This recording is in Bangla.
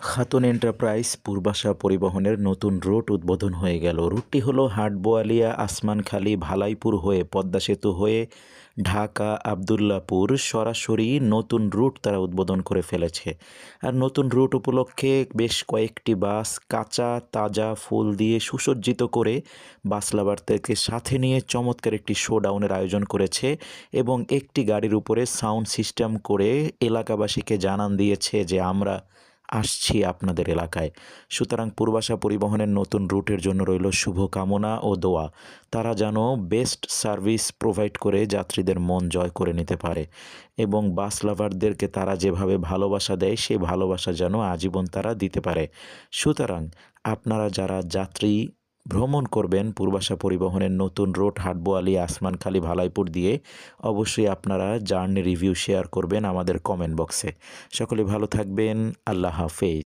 খাতুন এন্টারপ্রাইজ পূর্বাশা পরিবহনের নতুন রুট উদ্বোধন হয়ে গেল। রুটটি হলো হাটবোয়ালিয়া, আসমানখালী, ভালাইপুর হয়ে পদ্মা সেতু হয়ে ঢাকা, আবদুল্লাপুর সরাসরি নতুন রুট তারা উদ্বোধন করে ফেলেছে। আর নতুন রুট উপলক্ষে বেশ কয়েকটি বাস কাঁচা, তাজা ফুল দিয়ে সুসজ্জিত করে বাস লাভারদেরকে সাথে নিয়ে চমৎকার একটি শোডাউনের আয়োজন করেছে এবং একটি গাড়ির উপরে সাউন্ড সিস্টেম করে এলাকাবাসীকে জানান দিয়েছে যে আমরা আসছি আপনাদের এলাকায়। সুতরাং পূর্বাশা পরিবহনের নতুন রুটের জন্য রইল শুভকামনা ও দোয়া। তারা যেন বেস্ট সার্ভিস প্রোভাইড করে যাত্রীদের মন জয় করে নিতে পারে এবং বাস লাভারদেরকে তারা যেভাবে ভালোবাসা দেয়, সেই ভালোবাসা যেন আজীবন তারা দিতে পারে। সুতরাং আপনারা যারা যাত্রী ভ্রমণ করবেন পূর্বাশা পরিবহনের নতুন রোড হাটবোয়ালি আসমানখালী ভালাইপুর দিয়ে। অবশ্যই আপনারা জার্নি রিভিউ শেয়ার করবেন আমাদের কমেন্ট বক্সে। সকলে ভালো থাকবেন, আল্লাহ হাফেজ।